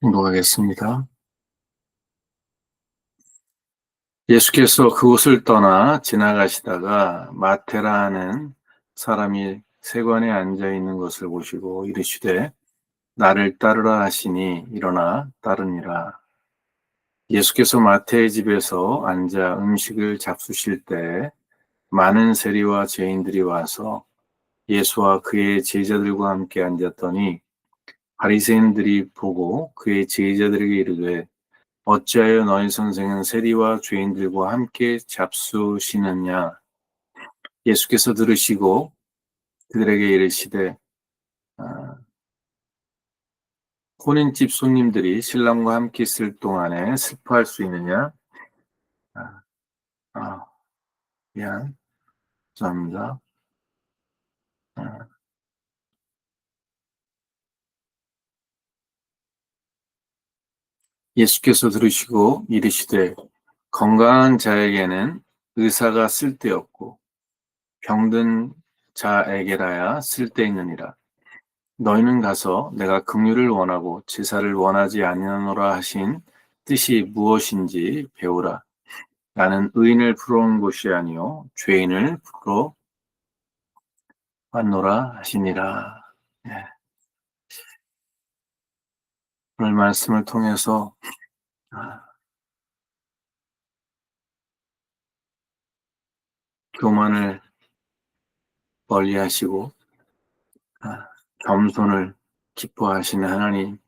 공독하겠습니다. 예수께서 그곳을 떠나 지나가시다가 마테라는 사람이 세관에 앉아 있는 것을 보시고 이르시되 나를 따르라 하시니 일어나 따르니라. 예수께서 마태의 집에서 앉아 음식을 잡수실 때 많은 세리와 죄인들이 와서 예수와 그의 제자들과 함께 앉았더니 바리새인들이 보고 그의 제자들에게 이르되 어찌하여 너희 선생은 세리와 죄인들과 함께 잡수시느냐? 예수께서 들으시고 그들에게 이르시되 아, 혼인집 손님들이 신랑과 함께 있을 동안에 슬퍼할 수 있느냐? 아, 아, 미안. 죄송합니다. 아, 예수께서 들으시고 이르시되 건강한 자에게는 의사가 쓸데없고 병든 자에게라야 쓸데있느니라. 너희는 가서 내가 긍휼을 원하고 제사를 원하지 아니하노라 하신 뜻이 무엇인지 배우라. 나는 의인을 부러운 곳이 아니요 죄인을 부러 왔노라 하시니라. 예. 오늘 말씀을 통해서 아, 교만을 멀리하시고 아, 겸손을 기뻐하시는 하나님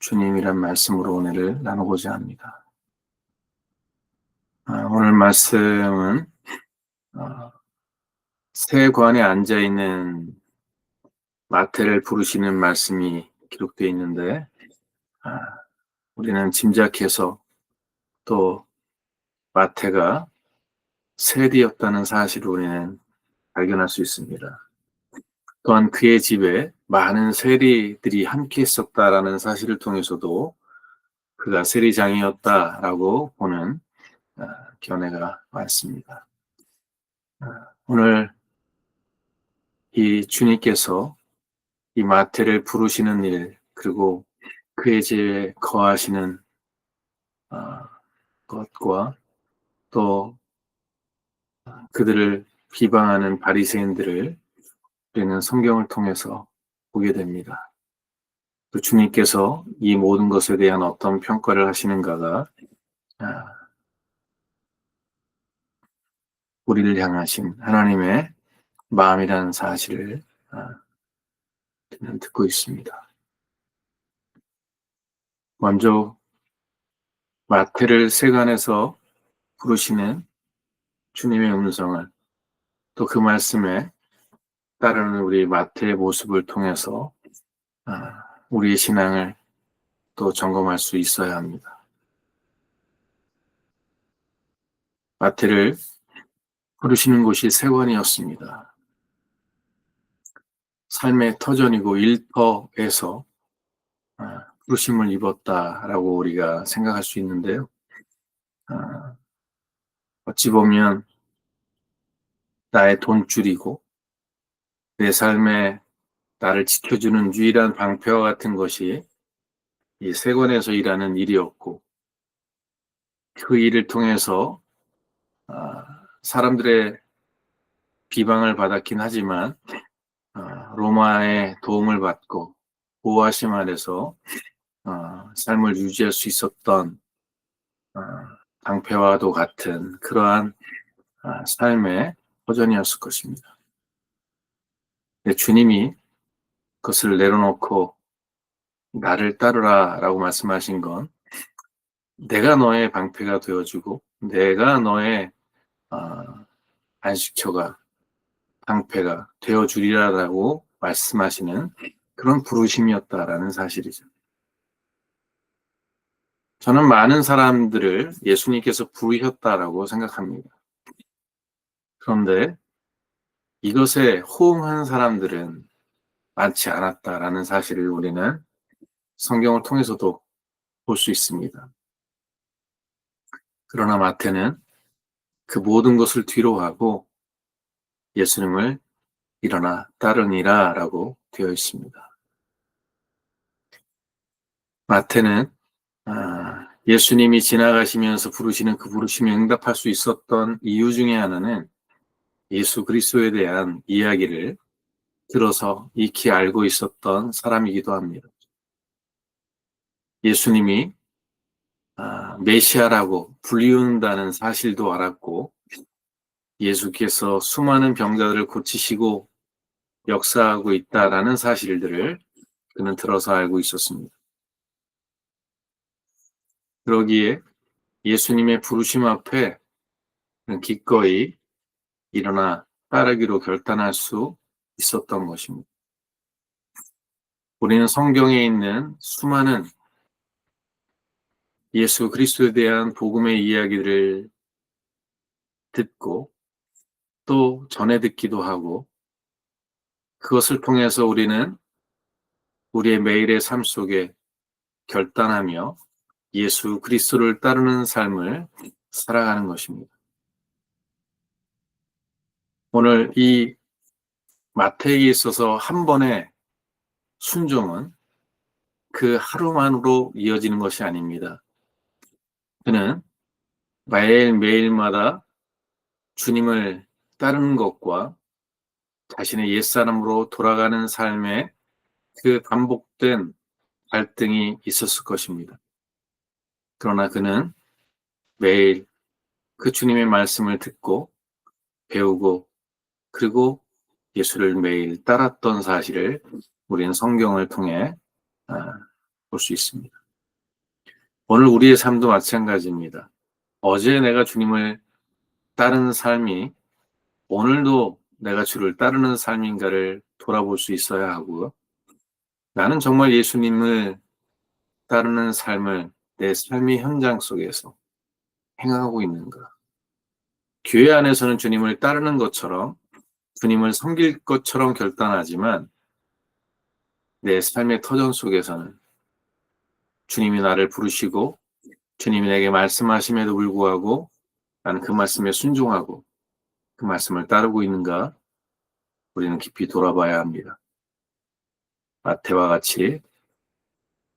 주님이란 말씀으로 오늘을 나누고자 합니다. 아, 오늘 말씀은 어, 세관에 앉아 있는 마태를 부르시는 말씀이 기록되어 있는데 아, 우리는 짐작해서 또 마태가 세리였다는 사실을 우리는 발견할 수 있습니다. 또한 그의 집에 많은 세리들이 함께 있었다라는 사실을 통해서도 그가 세리장이었다라고 보는 아, 견해가 많습니다. 아, 오늘 이 주님께서 이 마태를 부르시는 일, 그리고 그의 집에 거하시는 아, 것과 또 그들을 비방하는 바리새인들을 우리는 성경을 통해서 보게 됩니다. 또 주님께서 이 모든 것에 대한 어떤 평가를 하시는가가 아, 우리를 향하신 하나님의 마음이라는 사실을 아, 우리는 듣고 있습니다. 먼저 마태를 세간에서 부르시는 주님의 음성을 또 그 말씀에 따르는 우리 마태의 모습을 통해서 아, 우리의 신앙을 또 점검할 수 있어야 합니다. 마태를 부르시는 곳이 세관이었습니다. 삶의 터전이고 일터에서 아, 부르심을 입었다라고 우리가 생각할 수 있는데요. 아, 어찌 보면 나의 돈줄이고 내 삶에 나를 지켜주는 유일한 방패와 같은 것이 이 세관에서 일하는 일이었고 그 일을 통해서 아, 사람들의 비방을 받았긴 하지만 아, 로마의 도움을 받고 보호하심 아래서 아, 삶을 유지할 수 있었던 방패와도 같은 그러한 삶의 버전이었을 것입니다. 주님이 그것을 내려놓고 나를 따르라 라고 말씀하신 건 내가 너의 방패가 되어주고 내가 너의 어, 안식처가 방패가 되어 주리라라고 말씀하시는 그런 부르심이었다라는 사실이죠. 저는 많은 사람들을 예수님께서 부르셨다라고 생각합니다. 그런데 이것에 호응한 사람들은 많지 않았다라는 사실을 우리는 성경을 통해서도 볼 수 있습니다. 그러나 마태는 그 모든 것을 뒤로 하고 예수님을 일어나 따르니라 라고 되어 있습니다. 마태는 아, 예수님이 지나가시면서 부르시는 그 부르심에 응답할 수 있었던 이유 중에 하나는 예수 그리스도에 대한 이야기를 들어서 익히 알고 있었던 사람이기도 합니다. 예수님이 아, 메시아라고 불리운다는 사실도 알았고 예수께서 수많은 병자들을 고치시고 역사하고 있다라는 사실들을 그는 들어서 알고 있었습니다. 그러기에 예수님의 부르심 앞에 기꺼이 일어나 따르기로 결단할 수 있었던 것입니다. 우리는 성경에 있는 수많은 예수 그리스도에 대한 복음의 이야기들을 듣고 또 전해 듣기도 하고 그것을 통해서 우리는 우리의 매일의 삶 속에 결단하며 예수 그리스도를 따르는 삶을 살아가는 것입니다. 오늘 이 마태에게 있어서 한 번의 순종은 그 하루만으로 이어지는 것이 아닙니다. 그는 매일매일마다 주님을 따르는 것과 자신의 옛사람으로 돌아가는 삶에 그 반복된 갈등이 있었을 것입니다. 그러나 그는 매일 그 주님의 말씀을 듣고 배우고 그리고 예수를 매일 따랐던 사실을 우리는 성경을 통해 아, 볼수 있습니다. 오늘 우리의 삶도 마찬가지입니다. 어제 내가 주님을 따르는 삶이 오늘도 내가 주를 따르는 삶인가를 돌아볼 수 있어야 하고요. 나는 정말 예수님을 따르는 삶을 내 삶의 현장 속에서 행하고 있는가? 교회 안에서는 주님을 따르는 것처럼 주님을 섬길 것처럼 결단하지만 내 삶의 터전 속에서는 주님이 나를 부르시고 주님이 내게 말씀하심에도 불구하고 나는 그 말씀에 순종하고 그 말씀을 따르고 있는가 우리는 깊이 돌아봐야 합니다. 마태와 같이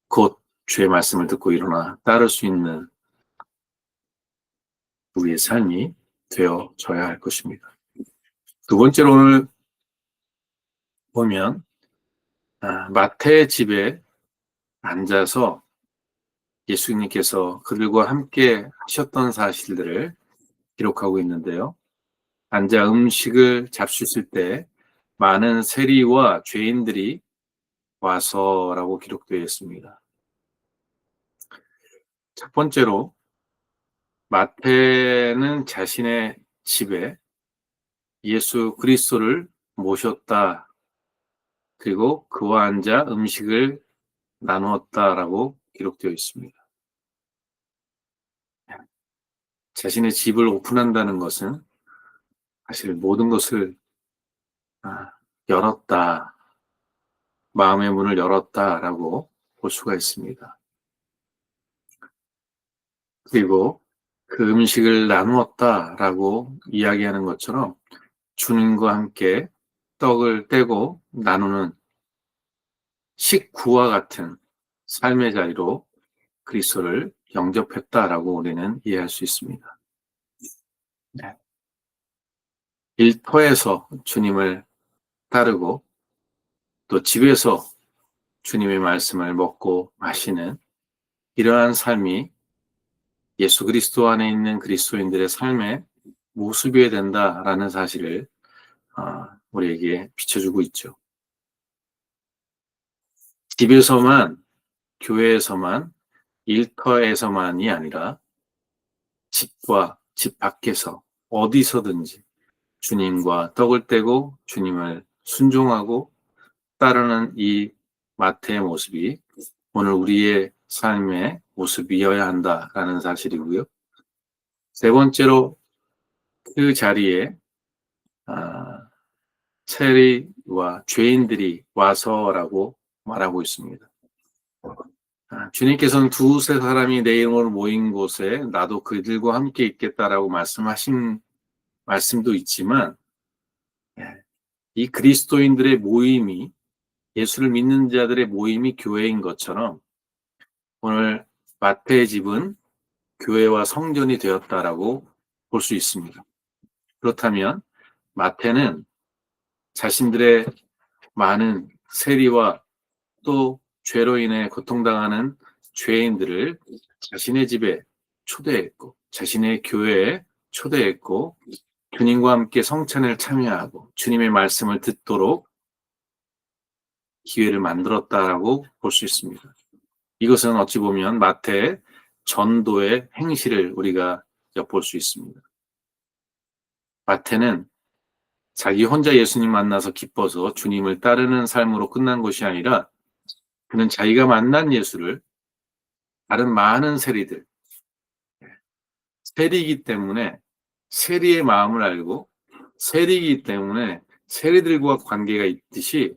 곧 주의 말씀을 듣고 일어나 따를 수 있는 우리의 삶이 되어져야 할 것입니다. 두 번째로 오늘 보면 아, 마태의 집에 앉아서 예수님께서 그들과 함께 하셨던 사실들을 기록하고 있는데요. 앉아 음식을 잡수실 때 많은 세리와 죄인들이 와서라고 기록되어 있습니다. 첫 번째로 마태는 자신의 집에 예수 그리스도를 모셨다. 그리고 그와 앉아 음식을 나누었다라고 기록되어 있습니다. 자신의 집을 오픈한다는 것은 사실 모든 것을 아, 열었다. 마음의 문을 열었다라고 볼 수가 있습니다. 그리고 그 음식을 나누었다라고 이야기하는 것처럼 주님과 함께 떡을 떼고 나누는 식구와 같은 삶의 자리로 그리스도를 영접했다라고 우리는 이해할 수 있습니다. 네. 일터에서 주님을 따르고 또 집에서 주님의 말씀을 먹고 마시는 이러한 삶이 예수 그리스도 안에 있는 그리스도인들의 삶의 모습이어야 된다라는 사실을 어, 우리에게 비춰주고 있죠. 집에서만, 교회에서만, 일터에서만이 아니라 집과 집 밖에서 어디서든지 주님과 떡을 떼고 주님을 순종하고 따르는 이 마태의 모습이 오늘 우리의 삶의 모습이어야 한다라는 사실이고요. 세 번째로 그 자리에 아, 세리와 죄인들이 와서라고 말하고 있습니다. 아, 주님께서는 두세 사람이 내 이름으로 모인 곳에 나도 그들과 함께 있겠다라고 말씀하신 말씀도 있지만 예, 이 그리스도인들의 모임이 예수를 믿는 자들의 모임이 교회인 것처럼 오늘 마태의 집은 교회와 성전이 되었다라고 볼 수 있습니다. 그렇다면 마태는 자신들의 많은 세리와 또 죄로 인해 고통당하는 죄인들을 자신의 집에 초대했고 자신의 교회에 초대했고 주님과 함께 성찬을 참여하고 주님의 말씀을 듣도록 기회를 만들었다라고 볼 수 있습니다. 이것은 어찌 보면 마태의 전도의 행실을 우리가 엿볼 수 있습니다. 마태는 자기 혼자 예수님 만나서 기뻐서 주님을 따르는 삶으로 끝난 것이 아니라 그는 자기가 만난 예수를 다른 많은 세리들, 세리이기 때문에 세리의 마음을 알고 세리이기 때문에 세리들과 관계가 있듯이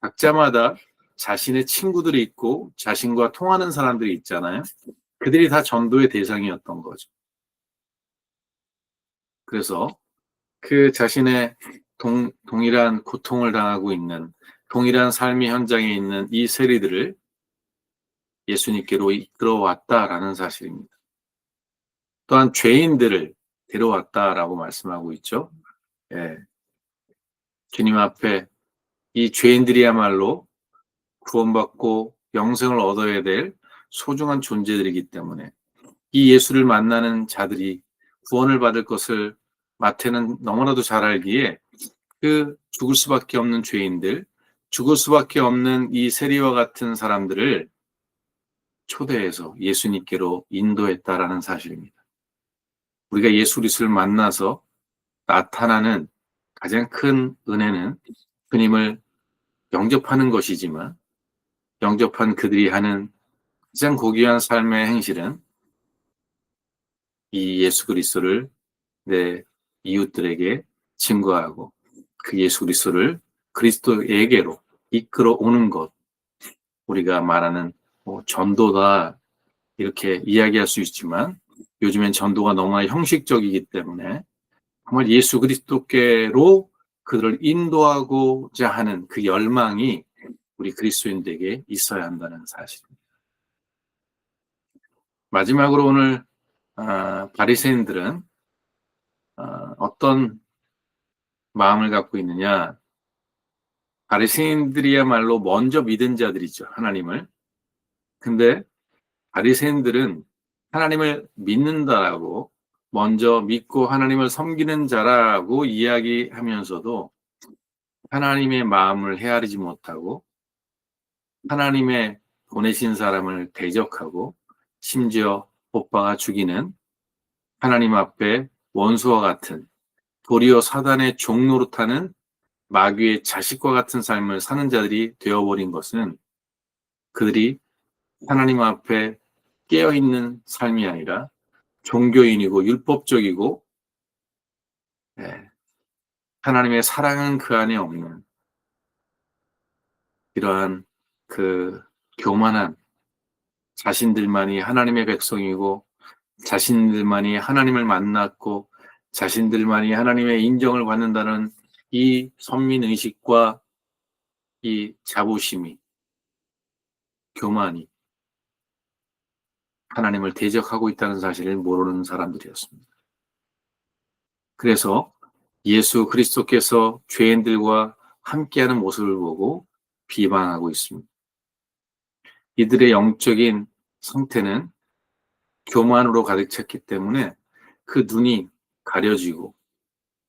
각자마다 자신의 친구들이 있고 자신과 통하는 사람들이 있잖아요. 그들이 다 전도의 대상이었던 거죠. 그래서 그 자신의 동, 동일한 고통을 당하고 있는 동일한 삶의 현장에 있는 이 세리들을 예수님께로 이끌어왔다라는 사실입니다. 또한 죄인들을 데려왔다라고 말씀하고 있죠. 예. 주님 앞에 이 죄인들이야말로 구원받고 영생을 얻어야 될 소중한 존재들이기 때문에 이 예수를 만나는 자들이 구원을 받을 것을 마태는 너무나도 잘 알기에 그 죽을 수밖에 없는 죄인들, 죽을 수밖에 없는 이 세리와 같은 사람들을 초대해서 예수님께로 인도했다라는 사실입니다. 우리가 예수 그리스도를 만나서 나타나는 가장 큰 은혜는 주님을 영접하는 것이지만 영접한 그들이 하는 가장 고귀한 삶의 행실은 이 예수 그리스도를 내 이웃들에게 증거하고 그 예수 그리스도를 그리스도에게로 이끌어 오는 것. 우리가 말하는 뭐 전도다 이렇게 이야기할 수 있지만 요즘엔 전도가 너무나 형식적이기 때문에 정말 예수 그리스도께로 그들을 인도하고자 하는 그 열망이 우리 그리스도인들에게 있어야 한다는 사실입니다. 마지막으로 오늘 아, 바리새인들은 아, 어떤 마음을 갖고 있느냐? 바리새인들이야말로 먼저 믿은 자들이죠 하나님을. 근데 바리새인들은 하나님을 믿는다라고 먼저 믿고 하나님을 섬기는 자라고 이야기하면서도 하나님의 마음을 헤아리지 못하고 하나님의 보내신 사람을 대적하고 심지어 오빠가 죽이는 하나님 앞에 원수와 같은 도리어 사단의 종노릇하는 마귀의 자식과 같은 삶을 사는 자들이 되어버린 것은 그들이 하나님 앞에 깨어있는 삶이 아니라 종교인이고 율법적이고 네, 하나님의 사랑은 그 안에 없는 이러한 그 교만한 자신들만이 하나님의 백성이고 자신들만이 하나님을 만났고 자신들만이 하나님의 인정을 받는다는 이 선민의식과 이 자부심이 교만이 하나님을 대적하고 있다는 사실을 모르는 사람들이었습니다. 그래서 예수 그리스도께서 죄인들과 함께하는 모습을 보고 비방하고 있습니다. 이들의 영적인 상태는 교만으로 가득 찼기 때문에 그 눈이 가려지고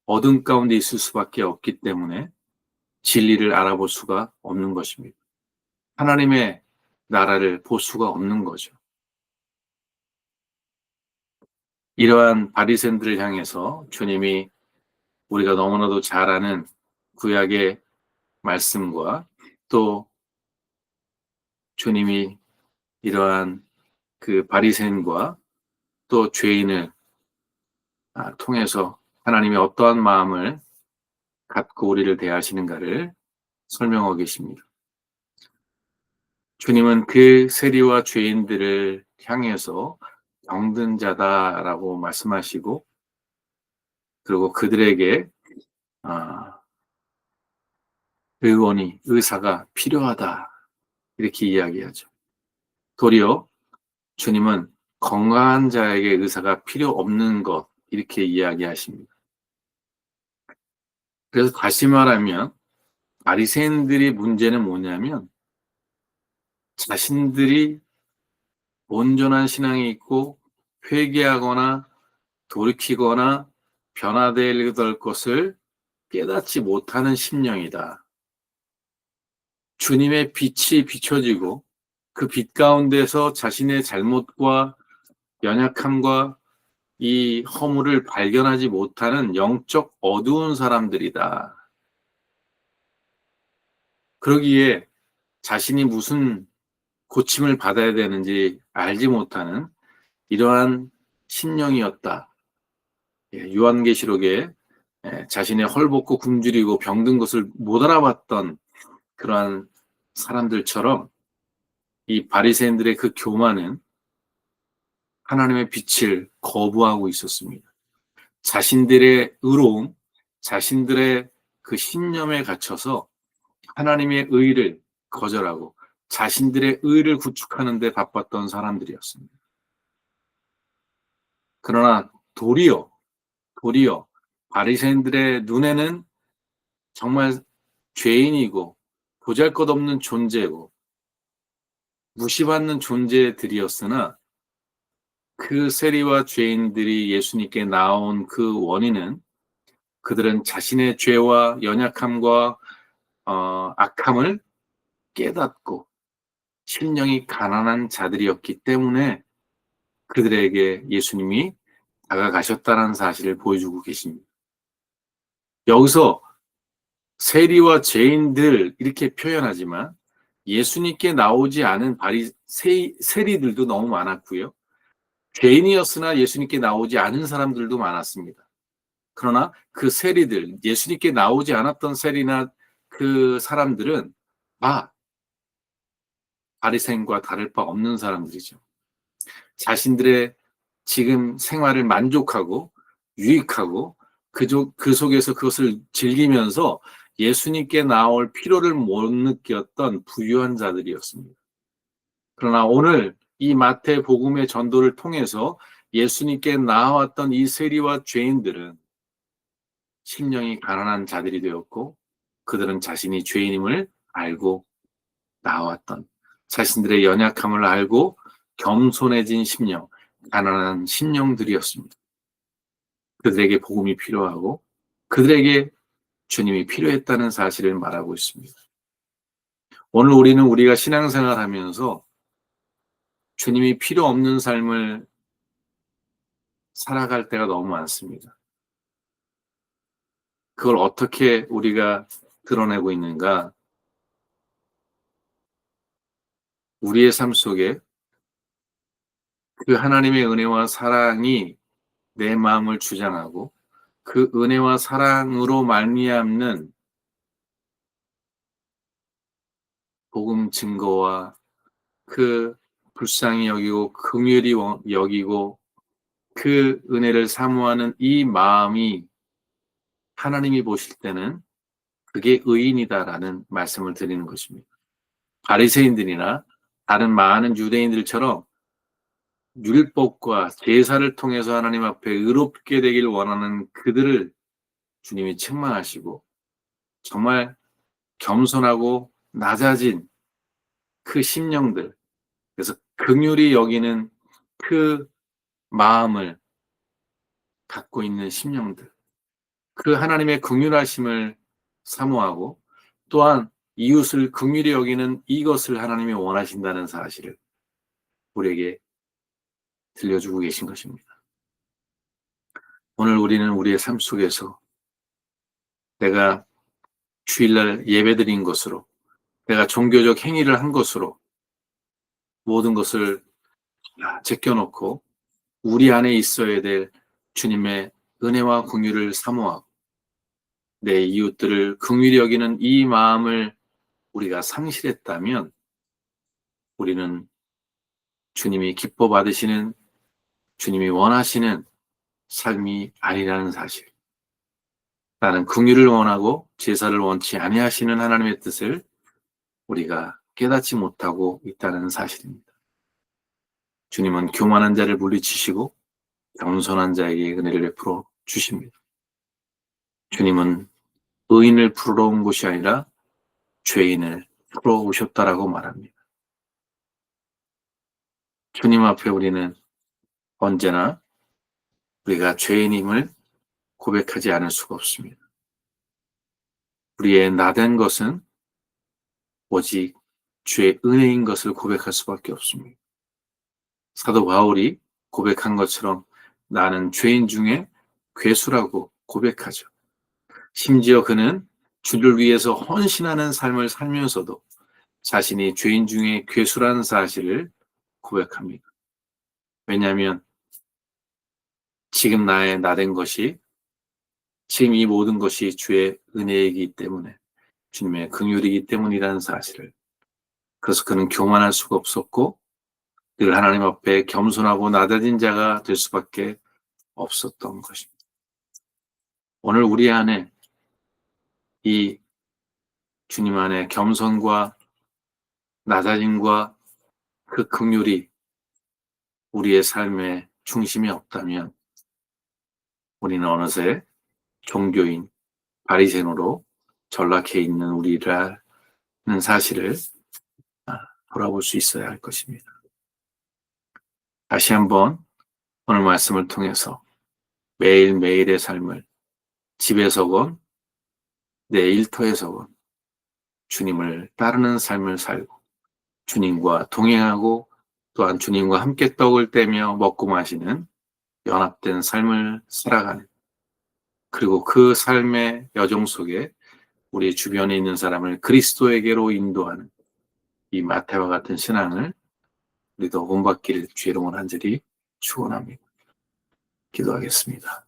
어둠 가운데 있을 수밖에 없기 때문에 진리를 알아볼 수가 없는 것입니다. 하나님의 나라를 볼 수가 없는 거죠. 이러한 바리새인들을 향해서 주님이 우리가 너무나도 잘 아는 구약의 말씀과 또 주님이 이러한 그 바리새인과 또 죄인을 아, 통해서 하나님이 어떠한 마음을 갖고 우리를 대하시는가를 설명하고 계십니다. 주님은 그 세리와 죄인들을 향해서 병든 자다라고 말씀하시고 그리고 그들에게 아, 의원이, 의사가 필요하다. 이렇게 이야기하죠. 도리어 주님은 건강한 자에게 의사가 필요 없는 것, 이렇게 이야기하십니다. 그래서 다시 말하면, 바리새인들의 문제는 뭐냐면, 자신들이 온전한 신앙이 있고, 회개하거나 돌이키거나 변화될 것을 깨닫지 못하는 심령이다. 주님의 빛이 비춰지고 그 빛 가운데서 자신의 잘못과 연약함과 이 허물을 발견하지 못하는 영적 어두운 사람들이다. 그러기에 자신이 무슨 고침을 받아야 되는지 알지 못하는 이러한 심령이었다. 예, 요한계시록에 예, 자신의 헐벗고 굶주리고 병든 것을 못 알아봤던 그러한 사람들처럼 이 바리새인들의 그 교만은 하나님의 빛을 거부하고 있었습니다. 자신들의 의로움, 자신들의 그 신념에 갇혀서 하나님의 의를 거절하고 자신들의 의를 구축하는 데 바빴던 사람들이었습니다. 그러나 도리어 도리어 바리새인들의 눈에는 정말 죄인이고 보잘것없는 존재고 무시받는 존재들이었으나 그 세리와 죄인들이 예수님께 나온 그 원인은 그들은 자신의 죄와 연약함과 어, 악함을 깨닫고 심령이 가난한 자들이었기 때문에 그들에게 예수님이 다가가셨다는 사실을 보여주고 계십니다. 여기서 세리와 죄인들 이렇게 표현하지만 예수님께 나오지 않은 바리 세, 세리들도 너무 많았고요. 죄인이었으나 예수님께 나오지 않은 사람들도 많았습니다. 그러나 그 세리들, 예수님께 나오지 않았던 세리나 그 사람들은 아 바리새인과 다를 바 없는 사람들이죠. 자신들의 지금 생활을 만족하고 유익하고 그, 그 속에서 그것을 즐기면서 예수님께 나올 필요를 못 느꼈던 부유한 자들이었습니다. 그러나 오늘 이 마태 복음의 전도를 통해서 예수님께 나왔던 이 세리와 죄인들은 심령이 가난한 자들이 되었고 그들은 자신이 죄인임을 알고 나왔던 자신들의 연약함을 알고 겸손해진 심령, 가난한 심령들이었습니다. 그들에게 복음이 필요하고 그들에게 주님이 필요했다는 사실을 말하고 있습니다. 오늘 우리는 우리가 신앙생활 하면서 주님이 필요 없는 삶을 살아갈 때가 너무 많습니다. 그걸 어떻게 우리가 드러내고 있는가? 우리의 삶 속에 그 하나님의 은혜와 사랑이 내 마음을 주장하고 그 은혜와 사랑으로 말미암는 복음 증거와 그 불쌍히 여기고 긍휼히 여기고 그 은혜를 사모하는 이 마음이 하나님이 보실 때는 그게 의인이다라는 말씀을 드리는 것입니다. 바리새인들이나 다른 많은 유대인들처럼 율법과 제사를 통해서 하나님 앞에 의롭게 되길 원하는 그들을 주님이 책망하시고 정말 겸손하고 낮아진 그 심령들 그래서 긍휼히 여기는 그 마음을 갖고 있는 심령들 그 하나님의 긍휼하심을 사모하고 또한 이웃을 긍휼히 여기는 이것을 하나님이 원하신다는 사실을 우리에게 들려주고 계신 것입니다. 오늘 우리는 우리의 삶 속에서 내가 주일날 예배드린 것으로 내가 종교적 행위를 한 것으로 모든 것을 제껴놓고 우리 안에 있어야 될 주님의 은혜와 긍휼을 사모하고 내 이웃들을 긍휼히 여기는 이 마음을 우리가 상실했다면 우리는 주님이 기뻐 받으시는 주님이 원하시는 삶이 아니라는 사실. 나는 긍휼을 원하고 제사를 원치 아니하시는 하나님의 뜻을 우리가 깨닫지 못하고 있다는 사실입니다. 주님은 교만한 자를 물리치시고 겸손한 자에게 은혜를 베풀어 주십니다. 주님은 의인을 풀어 온 것이 아니라 죄인을 풀어 오셨다라고 말합니다. 주님 앞에 우리는 언제나 우리가 죄인임을 고백하지 않을 수가 없습니다. 우리의 나된 것은 오직 주의 은혜인 것을 고백할 수밖에 없습니다. 사도 바울이 고백한 것처럼 나는 죄인 중에 괴수라고 고백하죠. 심지어 그는 주를 위해서 헌신하는 삶을 살면서도 자신이 죄인 중에 괴수라는 사실을 고백합니다. 왜냐하면 지금 나의 나된 것이 지금 이 모든 것이 주의 은혜이기 때문에 주님의 긍휼이기 때문이라는 사실을 그래서 그는 교만할 수가 없었고 늘 하나님 앞에 겸손하고 낮아진 자가 될 수밖에 없었던 것입니다. 오늘 우리 안에 이 주님 안에 겸손과 낮아짐과 그 긍휼이 우리의 삶의 중심이 없다면 우리는 어느새 종교인 바리새노로 전락해 있는 우리라는 사실을 아, 돌아볼 수 있어야 할 것입니다. 다시 한번 오늘 말씀을 통해서 매일매일의 삶을 집에서건 내 일터에서건 주님을 따르는 삶을 살고 주님과 동행하고 또한 주님과 함께 떡을 떼며 먹고 마시는 연합된 삶을 살아가는 그리고 그 삶의 여정 속에 우리 주변에 있는 사람을 그리스도에게로 인도하는 이 마태와 같은 신앙을 우리도 본받기를 주의 이름으로 한절히 축원합니다. 기도하겠습니다.